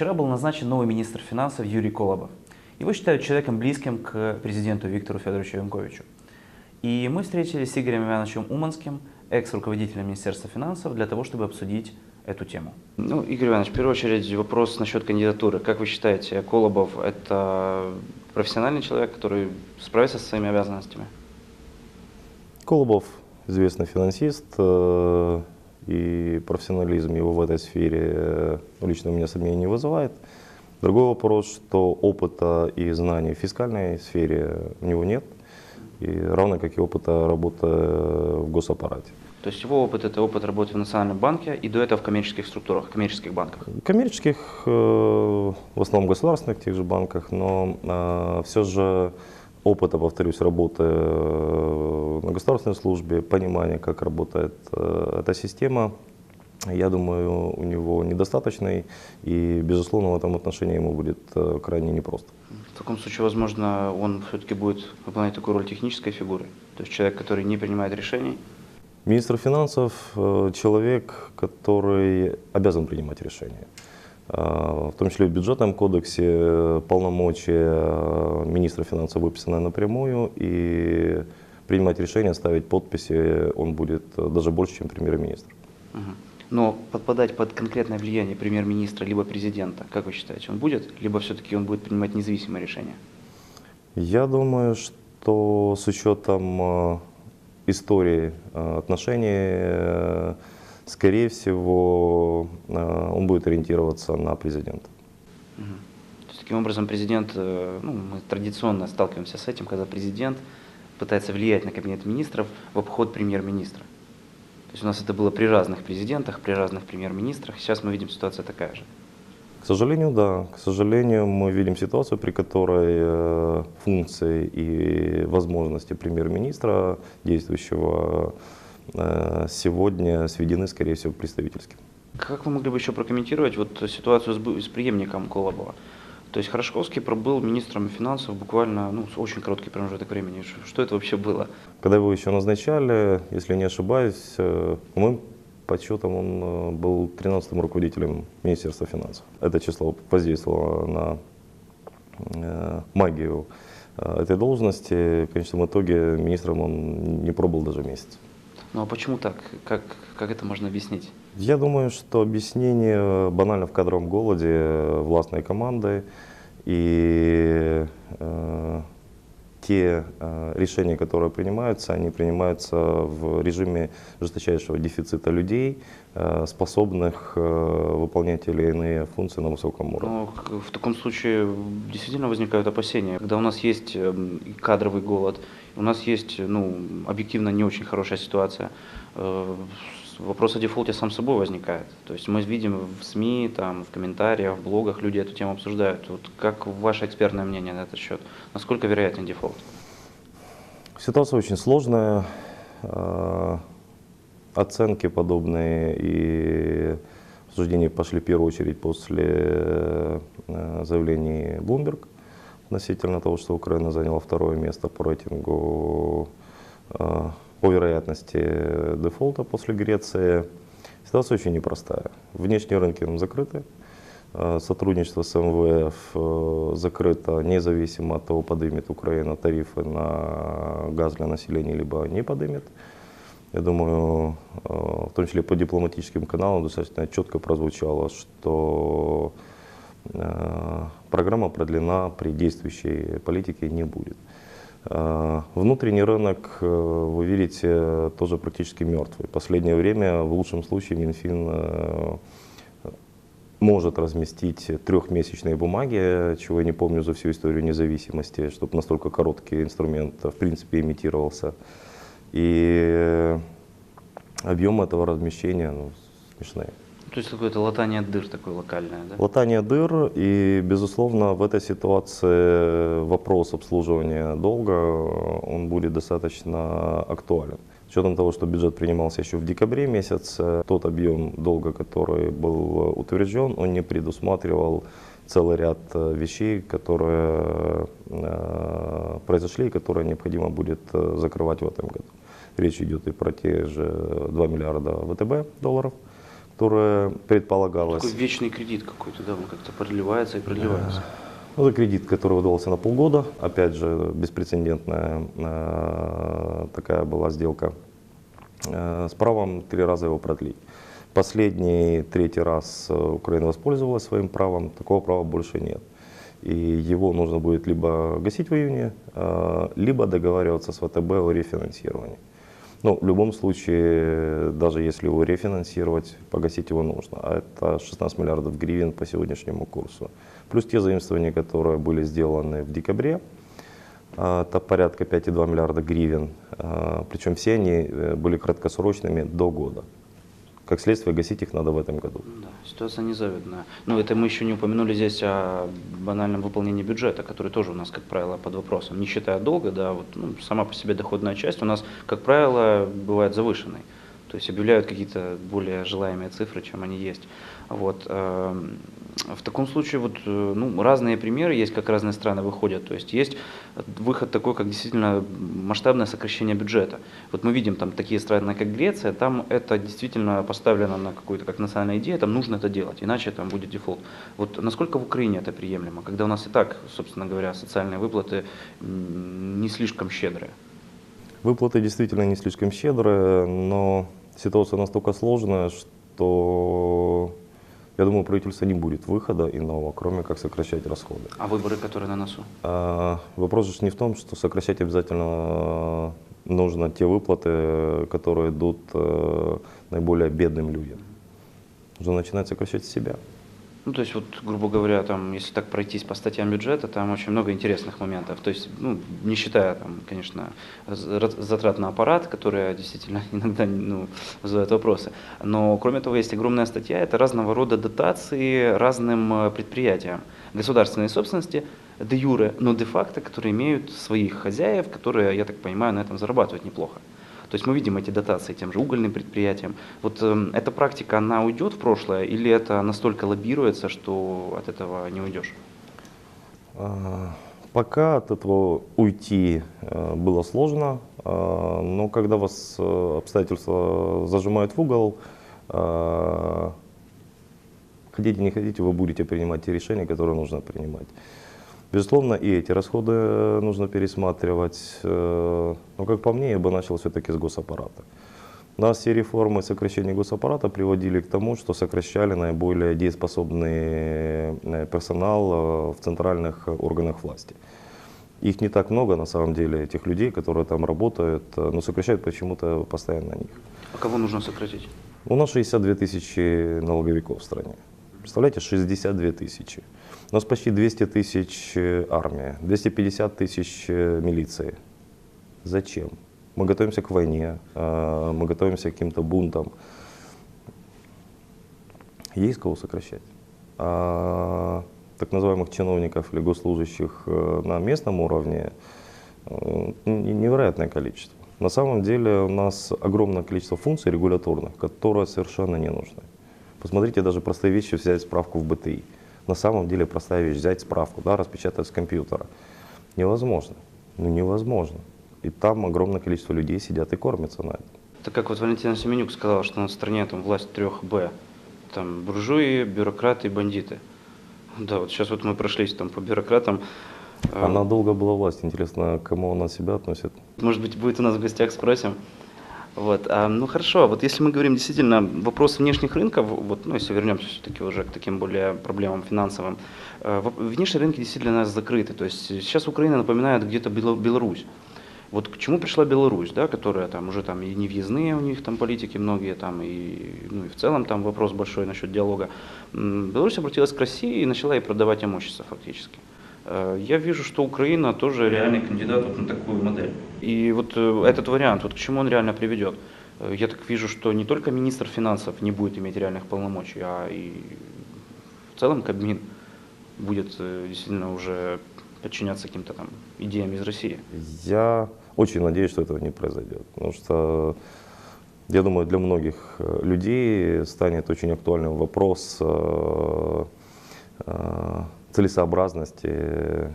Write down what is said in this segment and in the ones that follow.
Вчера был назначен новый министр финансов Юрий Колобов. Его считают человеком близким к президенту Виктору Федоровичу Янковичу. И мы встретились с Игорем Ивановичем Уманским, экс-руководителем Министерства финансов, для того, чтобы обсудить эту тему. Ну, Игорь Иванович, в первую очередь вопрос насчет кандидатуры. Как вы считаете, Колобов – это профессиональный человек, который справится со своими обязанностями? Колобов известный финансист, э, и профессионализм его в этой сфере э, лично у меня сомнений не вызывает. Другой вопрос, что опыта и знаний в фискальной сфере у него нет, и равно как и опыта работы в госаппарате. То есть его опыт – это опыт работы в Национальном банке и до этого в коммерческих структурах, коммерческих банках? Коммерческих, э, в основном государственных тех же банках, но все же опыта, повторюсь, работы э, на государственной службе, понимания, как работает э, эта система, я думаю, у него недостаточный, и, безусловно, в этом отношении ему будет э, крайне непросто. В таком случае, возможно, он все-таки будет выполнять такую роль технической фигуры, то есть человек, который не принимает решений? Министр финансов – человек, который обязан принимать решения. В том числе в бюджетном кодексе полномочия министра финансов выписаны напрямую, и принимать решения, ставить подписи он будет даже больше, чем премьер-министр. Но подпадать под конкретное влияние премьер-министра либо президента, как вы считаете, он будет? Либо все-таки он будет принимать независимые решения? Я думаю, что с учетом э, истории э, отношений э, скорее всего, э, он будет ориентироваться на президента. Таким образом, президент, э, ну, мы традиционно сталкиваемся с этим, когда президент пытается влиять на кабинет министров в обход премьер-министра. То есть у нас это было при разных президентах, при разных премьер-министрах. Сейчас мы видим ситуация такая же. К сожалению, да. К сожалению, мы видим ситуацию, при которой э, функции и возможности премьер-министра действующего сегодня сведены, скорее всего, представительским. Как вы могли бы еще прокомментировать вот ситуацию с, с преемником Колобова? То есть Хорошковский пробыл министром финансов буквально ну, очень короткий промежуток времени. Что это вообще было? Когда его еще назначали, если не ошибаюсь, э, по моим подсчетам он э, был 13-м руководителем Министерства финансов. Это число воздействовало на магию этой должности. В конечном итоге министром он не пробыл даже месяц. Ну а почему так? Как, как это можно объяснить? Я думаю, что объяснение банально в кадровом голоде э, властной команды и э, те э, решения, которые принимаются, они принимаются в режиме жесточайшего дефицита людей, э, способных э, выполнять или иные функции на высоком уровне. Но ну, в таком случае действительно возникают опасения. Когда у нас есть эм, кадровый голод, у нас есть ну, объективно не очень хорошая ситуация, э, вопрос о дефолте сам собой возникает. То есть мы видим в СМИ, там, в комментариях, в блогах люди эту тему обсуждают. Вот как ваше экспертное мнение на этот счет? Насколько вероятен дефолт? Ситуация очень сложная. Э, оценки подобные и обсуждения пошли в первую очередь после э, заявлений Bloomberg относительно того, что Украина заняла второе место по рейтингу э, по вероятности дефолта после Греции. Ситуация очень непростая. Внешние рынки закрыты, э, сотрудничество с МВФ э, закрыто независимо от того, поднимет Украина тарифы на газ для населения, либо не поднимет. Я думаю, в том числе по дипломатическим каналам достаточно четко прозвучало, что программа продлена при действующей политике не будет. Э, внутренний рынок, э, вы видите, тоже практически мертвый. Последнее время, в лучшем случае, Минфин э, может разместить трехмесячные бумаги, чего я не помню за всю историю независимости, чтобы настолько короткий инструмент в принципе имитировался. И объем этого размещения ну, смешные. То есть какое-то латание дыр такое локальное, да? Латание дыр, и, безусловно, в этой ситуации вопрос обслуживания долга, он будет достаточно актуален. С учетом того, что бюджет принимался еще в декабре месяце, тот объем долга, который был утвержден, он не предусматривал целый ряд э, вещей, которые э, произошли и которые необходимо будет э, закрывать в этом году. Речь идет и про те же 2 миллиарда ВТБ долларов, которое предполагалось. Такой вечный кредит какой-то, да, он как-то продлевается и продлевается. Ну, Это кредит, который выдавался на полгода. Опять же, беспрецедентная э, такая была сделка э, с правом три раза его продлить. Последний, третий раз э, Украина воспользовалась своим правом, такого права больше нет. И его нужно будет либо гасить в июне, э, либо договариваться с ВТБ о рефинансировании. Ну, в любом случае, даже если его рефинансировать, погасить его нужно. А это 16 миллиардов гривен по сегодняшнему курсу. Плюс те заимствования, которые были сделаны в декабре, а, это порядка 5,2 миллиарда гривен. А, Причем все они э, были краткосрочными до года. Как следствие, гасить их надо в этом году. Да, ситуация незавидная. Ну, это мы еще не упомянули здесь о банальном выполнении бюджета, который тоже у нас, как правило, под вопросом. Не считая долга, да, вот ну, сама по себе доходная часть у нас, как правило, бывает завышенной. То есть объявляют какие-то более желаемые цифры, чем они есть. Вот. В таком случае вот, э, ну, разные примеры есть, как разные страны выходят. То есть есть выход такой, как действительно масштабное сокращение бюджета. Вот мы видим там такие страны, как Греция, там это действительно поставлено на какую-то как национальная идея, там нужно это делать, иначе там будет дефолт. Вот насколько в Украине это приемлемо, когда у нас и так, собственно говоря, социальные выплаты не слишком щедрые? Выплаты действительно не слишком щедрые, но ситуация настолько сложная, что я думаю, у правительства не будет выхода иного, кроме как сокращать расходы. А выборы, которые на носу? А, Вопрос же не в том, что сокращать обязательно нужно те выплаты, которые идут э, наиболее бедным людям. Нужно начинать сокращать с себя. Ну, то есть, вот, грубо говоря, там, если так пройтись по статьям бюджета, там очень много интересных моментов. То есть, ну, не считая, там, конечно, затрат на аппарат, которые действительно иногда ну, вызывают вопросы. Но, кроме того, есть огромная статья, это разного рода дотации разным э, предприятиям государственной собственности, де юре, но де-факто, которые имеют своих хозяев, которые, я так понимаю, на этом зарабатывают неплохо. То есть мы видим эти дотации тем же угольным предприятиям. Вот эм, эта практика, она уйдет в прошлое или это настолько лоббируется, что от этого не уйдешь? А, Пока от этого уйти э, было сложно, а, но когда вас э, обстоятельства зажимают в угол, а, хотите не хотите, вы будете принимать те решения, которые нужно принимать. Безусловно, и эти расходы э, нужно пересматривать. э, Но, как по мне, я бы начал все-таки с госаппарата. У нас все реформы сокращения госаппарата приводили к тому, что сокращали наиболее дееспособный э, персонал в центральных органах власти. Их не так много, на самом деле, этих людей, которые там работают, но сокращают почему-то постоянно них. А кого нужно сократить? У нас 62 тысячи налоговиков в стране. Представляете, 62 тысячи. У нас почти 200 тысяч э, армия, 250 тысяч э, милиции. Зачем? Мы готовимся к войне, э, мы готовимся к каким-то бунтам. Есть кого сокращать. А так называемых чиновников или госслужащих на местном уровне э, н- невероятное количество. На самом деле у нас огромное количество функций регуляторных, которые совершенно не нужны. Посмотрите, даже простые вещи, взять справку в БТИ. На самом деле простая вещь, взять справку, да, распечатать с компьютера. Невозможно. Ну невозможно. И там огромное количество людей сидят и кормятся на. Это как вот Валентина Семенюк сказала, что на стране там власть трех Б. Там буржуи, бюрократы и бандиты. Да, вот сейчас вот мы прошлись там по бюрократам. Она долго была власть. Интересно, к кому она себя относит? Может быть, будет у нас в гостях, спросим. Вот. А, ну хорошо, вот если мы говорим действительно вопрос внешних рынков, вот, ну, если вернемся все-таки уже к таким более проблемам финансовым, э, внешние рынки действительно у нас закрыты. То есть сейчас Украина напоминает где-то Беларусь. Вот к чему пришла Беларусь, да, которая там уже там и не въездные у них там политики многие там и ну и в целом там вопрос большой насчет диалога. Беларусь обратилась к России и начала ей продавать имущество фактически. Э, Я вижу, что Украина тоже реальный кандидат вот на такую модель. И вот э, этот вариант, вот к чему он реально приведет? Э, Я так вижу, что не только министр финансов не будет иметь реальных полномочий, а и в целом Кабмин будет э, действительно уже подчиняться каким-то там идеям из России. Я очень надеюсь, что этого не произойдет. Потому что, я думаю, для многих э, людей станет очень актуальным вопрос э, э, целесообразности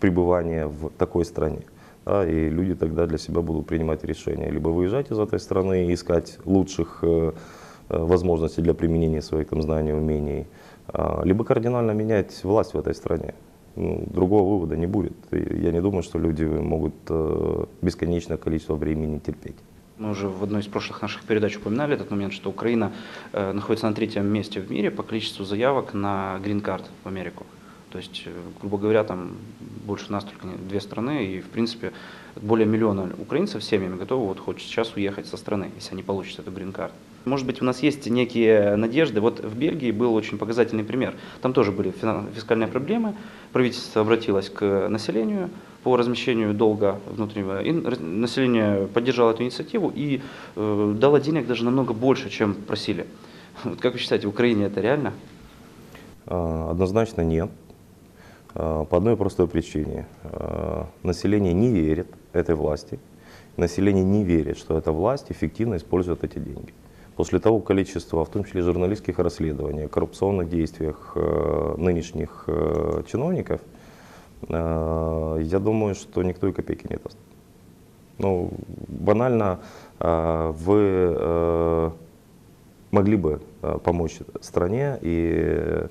пребывания в такой стране. Да, и люди тогда для себя будут принимать решение, либо выезжать из этой страны и искать лучших э, э, возможности для применения своих там, знаний, умений, а, либо кардинально менять власть в этой стране. Ну, другого вывода не будет. И я не думаю, что люди могут э, бесконечное количество времени терпеть. Мы уже в одной из прошлых наших передач упоминали этот момент, что Украина э, находится на третьем месте в мире по количеству заявок на грин-карт в Америку. То есть, э, грубо говоря, там больше нас только две страны, и в принципе более миллиона украинцев семьями готовы вот хоть сейчас уехать со страны, если они получат эту грин-карту. Может быть, у нас есть некие надежды. Вот в Бельгии был очень показательный пример. Там тоже были фискальные проблемы. Правительство обратилось к населению по размещению долга внутреннего. И население поддержало эту инициативу и э, дало денег даже намного больше, чем просили. Вот как вы считаете, в Украине это реально? А, Однозначно нет. А, По одной простой причине. А, Население не верит этой власти. Население не верит, что эта власть эффективно использует эти деньги. После того количества, в том числе журналистских расследований, коррупционных действиях э, нынешних э, чиновников, э, я думаю, что никто и копейки не даст. Ну, банально, вы могли бы помочь стране и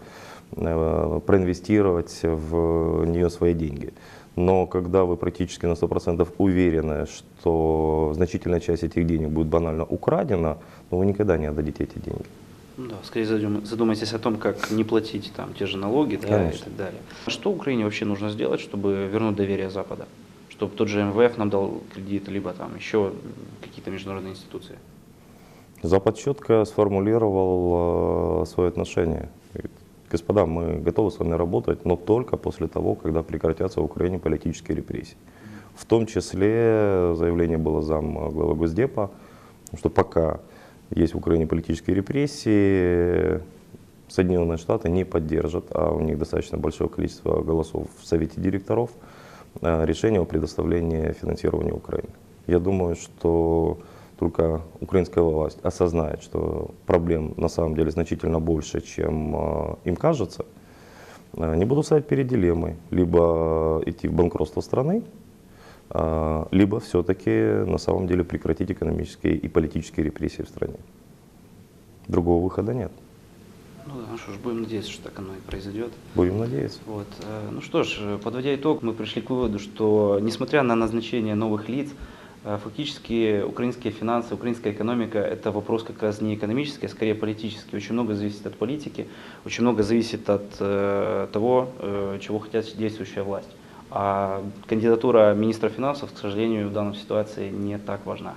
проинвестировать в нее свои деньги. Но когда вы практически на 100% уверены, что значительная часть этих денег будет банально украдена, ну, вы никогда не отдадите эти деньги. Да, скорее задум- задумайтесь о том, как не платить там те же налоги да, и так далее. Что Украине вообще нужно сделать, чтобы вернуть доверие Запада? Чтобы тот же МВФ нам дал кредит, либо там еще какие-то международные институции? Запад четко сформулировал э, свое отношение. Господа, мы готовы с вами работать, но только после того, когда прекратятся в Украине политические репрессии. В том числе заявление было зам главы Госдепа, что пока есть в Украине политические репрессии, Соединенные Штаты не поддержат, а у них достаточно большое количество голосов в Совете директоров, э, решение о предоставлении финансирования Украины. Я думаю, что только украинская власть осознает, что проблем на самом деле значительно больше, чем э, им кажется, э, не будут ставить перед дилеммой либо идти в банкротство страны, э, либо все-таки на самом деле прекратить экономические и политические репрессии в стране. Другого выхода нет. Ну да, ну что ж, будем надеяться, что так оно и произойдет. Будем надеяться. Вот. э, Ну что ж, э, подводя итог, мы пришли к выводу, что несмотря на назначение новых лиц, э, фактически украинские финансы, украинская экономика – это вопрос как раз не экономический, а скорее политический. Очень много зависит от политики, очень много зависит от э, того, э, чего хотят действующая власть. А кандидатура министра финансов, к сожалению, в данной ситуации не так важна.